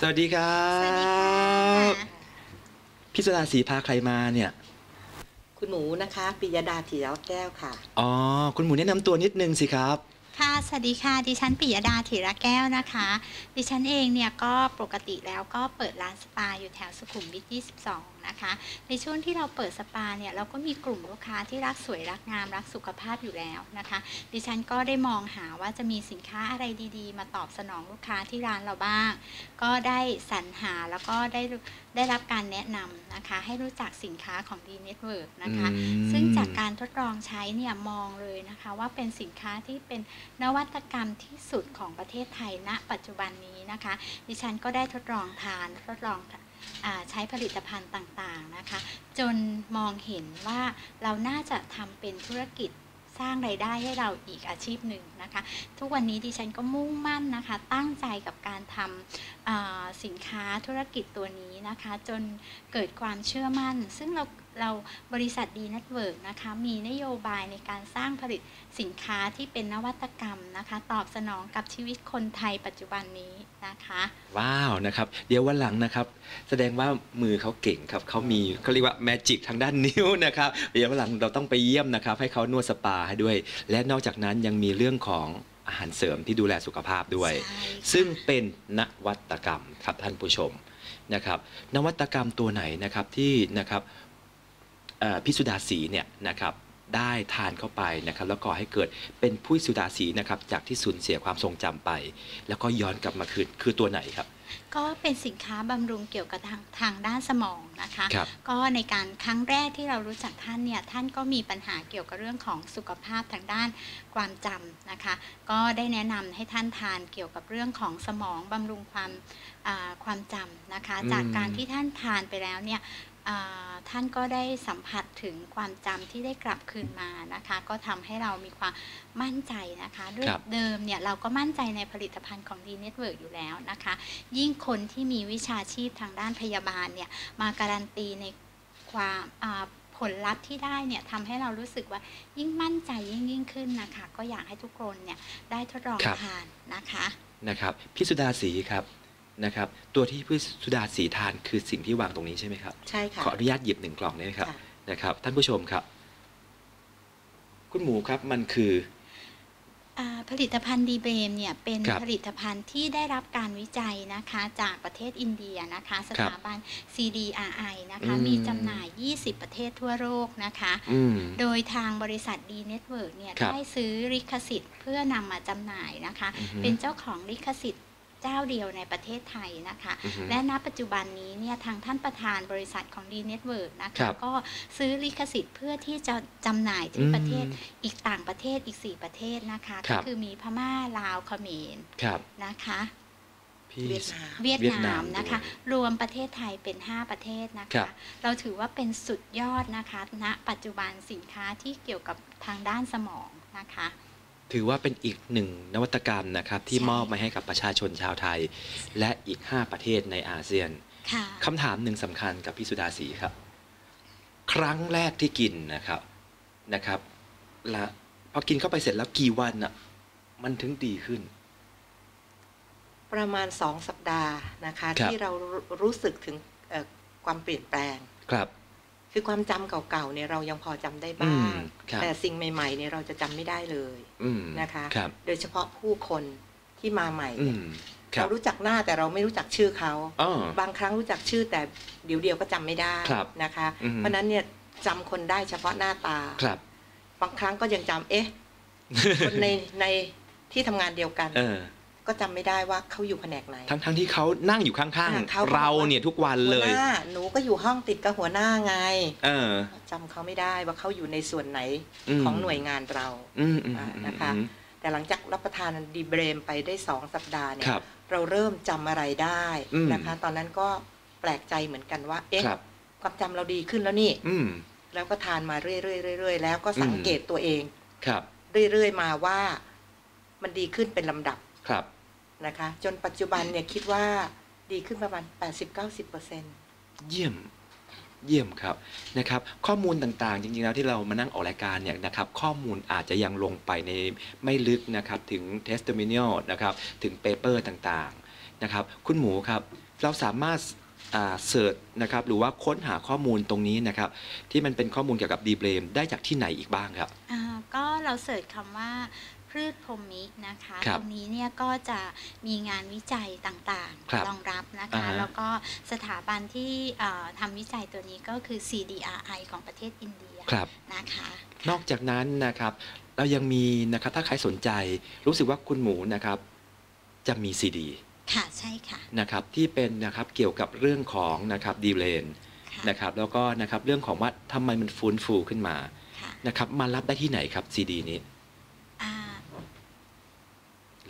สวัสดีครัสวัสดีค่ะบพี่สุดาศรีพาใครมาเนี่ย คุณหมูนะคะปิยดาถีแล้วแก้วค่ะ อ๋อ คุณหมูแนะนำตัวนิดนึงสิครับ ค่ะ สวัสดีค่ะ ดิฉันปิยดาธีระแก้วนะคะ ดิฉันเองเนี่ยก็ปกติแล้วก็เปิดร้านสปาอยู่แถวสุขุมวิท 22 นะคะ ในช่วงที่เราเปิดสปาเนี่ยเราก็มีกลุ่มลูกค้าที่รักสวยรักงามรักสุขภาพอยู่แล้วนะคะ ดิฉันก็ได้มองหาว่าจะมีสินค้าอะไรดีๆ มาตอบสนองลูกค้าที่ร้านเราบ้าง ก็ได้สรรหาแล้วก็ได้ได้รับการแนะนำนะคะ ให้รู้จักสินค้าของ D Network นะคะอืมซึ่งจากการทดลองใช้เนี่ยมองเลยนะคะว่าเป็นสินค้าที่เป็นนวัตกรรมที่สุดของประเทศไทยณปัจจุบันนี้นะคะ ดิฉันก็ได้ทดลองทานทดลองอา ใช้ผลิตภัณฑ์ต่างๆนะคะ จนมองเห็นว่าเราน่าจะทำเป็นธุรกิจสร้างไรายได้ให้เราอีกอาชีพหนึ่งนะคะ ทุกวันนี้ดิฉันก็มุ่งมั่นนะคะ ตั้งใจกับการทำสินค้าธุรกิจตัวนี้นะคะ จนเกิดความเชื่อมั่น ซึ่งเรา เราบริษัทดีเน็ตเวิร์กนะคะมีนโยบายในการสร้างผลิตสินค้าที่เป็นนวัตกรรมนะคะ ตอบสนองกับชีวิตคนไทยปัจจุบันนี้นะคะ ว้าวนะครับ เดี๋ยววันหลังนะครับ แสดงว่ามือเขาเก่งครับเขามีเขาเรียกว่าแมจิกทางด้านนิ้วนะครับเดี๋ยววันหลังเราต้องไปเยี่ยมนะครับ ให้เขานวดสปาให้ด้วย และนอกจากนั้นยังมีเรื่องของอาหารเสริมที่ดูแลสุขภาพด้วยใช่ค่ะซึ่งเป็นนวัตกรรมครับท่านผู้ชมนะครับ นวัตกรรมตัวไหนนะครับที่นะครับเอ่อ พิสุดาสีเนี่ยนะครับได้ทานเข้าไปนะครับแล้วก็ให้เกิดเป็นผู้สุดาสีนะครับจากที่สูญเสียความทรงจำไป แล้วก็ย้อนกลับมาคืนคือตัวไหนครับ ก็เป็นสินค้าบำรุงเกี่ยวกับทางทางด้านสมองนะคะครับก็ในการครั้งแรกที่เรารู้จักท่านเนี่ยท่านก็มีปัญหาเกี่ยวกับเรื่องของสุขภาพทางด้านความจำนะคะ ก็ได้แนะนำให้ท่านทานเกี่ยวกับเรื่องของสมองบำรุงความอ่าความจำนะคะอืมจากการที่ท่านทานไปแล้วเนี่ยอ่า ท่านก็ได้สัมผัสถึงความจำที่ได้กลับคืนมานะคะ ก็ทำให้เรามีความมั่นใจนะคะด้วยครับเดิมเนี่ยเราก็มั่นใจในผลิตภัณฑ์ของ D Network อยู่แล้วนะคะ ยิ่งคนที่มีวิชาชีพทางด้านพยาบาลเนี่ยมาการันตีในความอ่าผลลัพธ์ที่ได้เนี่ยทำให้เรารู้สึกว่ายิ่งมั่นใจยิ่งยิ่งขึ้นนะคะ ก็อยากให้ทุกคนเนี่ยได้ทดลองครับทานนะคะนะครับพี่สุดาสีครับ นะครับ ตัวที่พี่สุดาสีทานคือสิ่งที่วางตรงนี้ใช่ไหมครับ ใช่ค่ะ ขออนุญาตหยิบหนึ่งกล่องได้ไหมครับ ค่ะ นะครับ ท่านผู้ชมครับ คุณหมูครับมันคือ อ่าผลิตภัณฑ์ดีเบมเนี่ยเป็นครับผลิตภัณฑ์ที่ได้รับการวิจัยนะคะจากประเทศอินเดียนะคะ สถาบัน CDRI นะคะอืม มีจำหน่าย 20 ประเทศทั่วโลกนะคะ อืม โดยทางบริษัท D Network เนี่ยครับได้ซื้อลิขสิทธิ์เพื่อนำมาจำหน่ายนะคะ อือฮึเป็นเจ้าของลิขสิทธิ์ เจ้าเดียวในประเทศไทยนะคะอือฮึและณปัจจุบันนี้เนี่ยทางท่านประธานบริษัทของ D Network นะครัคะบก็ซื้อลิขสิทธิ์เพื่อที่จะจำหน่ายที่อืมประเทศอีกต่างประเทศอีก 4 ประเทศนะคะครัก็บคือมีพม่าลาวเขมรครับนะคะพี่เวียดนามเวียดเวียดนานามมนะคะด้วยรวมประเทศไทยเป็น 5 ประเทศนะครัคะบเราถือว่าเป็นสุดยอดนะคะณปัจจุบันสินค้าที่เกี่ยวกับทางด้านสมองนะคะ ถือว่าเป็นอีกหนึ่งนวัตกรรมนะครับที่ใช่มอบมาให้กับประชาชนชาวไทย และอีก 5 ประเทศในอาเซียนค่ะคำถามหนึ่งสำคัญกับพี่สุดาสีครับ ครั้งแรกที่กินนะครับนะครับและพอกินเข้าไปเสร็จแล้วกี่วันอะมันถึงดีขึ้น ประมาณสองสัปดาห์นะคะครับที่เรารู้รู้สึกถึงเอ่อความเปลี่ยนแปลงครับ คือความจำเก่าๆเนี่ยเรายังพอจำได้อืบ้ามงครับแต่สิ่งใหม่ๆเนี่ยเราจะจำไม่ได้เลยอืมนะคะครับโดยเฉพาะผู้คนที่มาใหม่อืเนี่ยมครัเราบรู้จักหน้าแต่เราไม่รู้จักชื่อเขาอ๋อบางครั้งรู้จักชื่อแต่เดี๋ยวเดียวก็จำไม่ได้ครับนะคะอืมเพราะฉะนั้นเนี่ยจำคนได้เฉพาะหน้าตาครับ บางครั้งก็ยังจำเอ๊ะคนในในที่ทำงานเดียวกันเออ ก็จำไม่ได้ว่าเขาอยู่แผนกไหน ทั้งทั้งที่เขานั่งอยู่ข้างอ่าเขาก็ๆเราบอกว่าเนี่ยทุกวันหัเลวยหน้าหนูก็อยู่ห้องติดกับหัวหน้าไง เออจำเขาไม่ได้ว่าเขาอยู่ในส่วนไหนอืมของหน่วยงานเราอืมอืมอ่าอืมนะคะอืมแต่หลังจากรับประทานดีเบรมไปได้สองสัปดาห์เนี่ยครับเราเริ่มจำอะไรได้อืมนะคะ ตอนนั้นก็แปลกใจเหมือนกันว่า เอ๊ะครับความจำเราดีขึ้นแล้วนี่ อืมแล้วก็ทานมาเรื่อยๆเรื่อยๆแล้วก็สังเกตตัวเอง ครับ เรื่อยๆมาว่า มันดีขึ้นเป็นลำดับ ครับนะคะจนปัจจุบันเนี่ยคิดว่าดีขึ้นประมาณ 80-90%เปอร์เซ็นต์เยี่ยมเยี่ยมครับนะครับ ข้อมูลต่างๆ จริงๆแล้วที่เรามานั่งออกรายการเนี่ยนะครับ ข้อมูลอาจจะยังลงไปในไม่ลึกนะครับ ถึง testimonial นะครับ ถึง paper ต่างๆนะครับ คุณหมูครับ เราสามารถเสิร์ชนะครับ หรือว่าค้นหาข้อมูลตรงนี้นะครับ ที่มันเป็นข้อมูลเกี่ยวกับดีเบรมได้จากที่ไหนอีกบ้างครับอ่าก็เราเสิร์ชคำว่า พืชพรหมินะคะครับตรงนี้เนี่ยก็จะมีงานวิจัยต่างครับๆรองรับนะอ่าคะฮะแล้วก็สถาบันที่เอ่อทำวิจัยตัวนี้ก็คือ CDRI ของประเทศอินเดียครับนะคะนอกจากนั้นนะครับเรายังมีนะครับถ้าใครสนใจรู้สึกว่าคุณหมูนะครับจะมีซีดีค่ะใช่ค่ะนะครับที่เป็นนะครับเกี่ยวกับเรื่องของนะครับดีเลนค่ะนะครับแล้วก็นะครับเรื่องของว่าทำไมมันฟื้นฟูขึ้นมาค่ะนะครับมารับได้ที่ไหนครับซีดีนี้อ่าห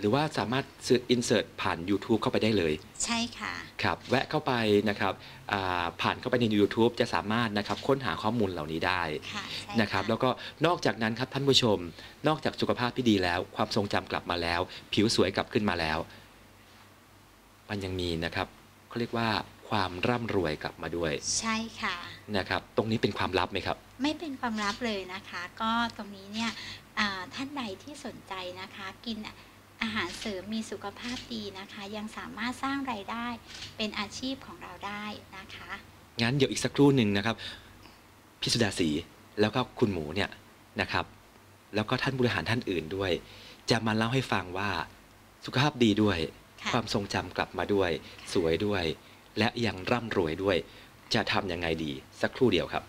รือว่าสามารถอินเสิร์ตผ่าน YouTube เข้าไปได้เลย ใช่ค่ะ ครับ แวะเข้าไปนะครับอ่าผ่านเข้าไปใน YouTube จะสามารถนะครับค้นหาข้อมูลเหล่านี้ได้ค่ะใช่นะครับ แล้วก็นอกจากนั้นครับท่านผู้ชม นอกจากสุขภาพที่ดีแล้ว ความทรงจำกลับมาแล้ว ผิวสวยกลับขึ้นมาแล้ว มันยังมีนะครับเขาเรียกว่าความร่ำรวยกลับมาด้วย ใช่ค่ะนะครับ ตรงนี้เป็นความลับไหมครับ ไม่เป็นความลับเลยนะคะ ก็ตรงนี้เนี่ยอ่าท่านใดที่สนใจนะคะ กิน อาหารเสริมมีสุขภาพดีนะคะ ยังสามารถสร้างไรายได้เป็นอาชีพของเราได้นะคะ งั้นเดี๋ยวอีกสักครู่หนึ่งนะครับพิสุดาสีแล้วก็คุณหมูเนี่ยนะครับ แล้วก็ท่านบริหารท่านอื่นด้วย จะมาเล่าให้ฟังว่าสุขภาพดีด้วยค่ะความทรงจำกลับมาด้วย สวยด้วย และยังร่ำรวยด้วย จะทำยังไงดีสักครู่เดียวครับ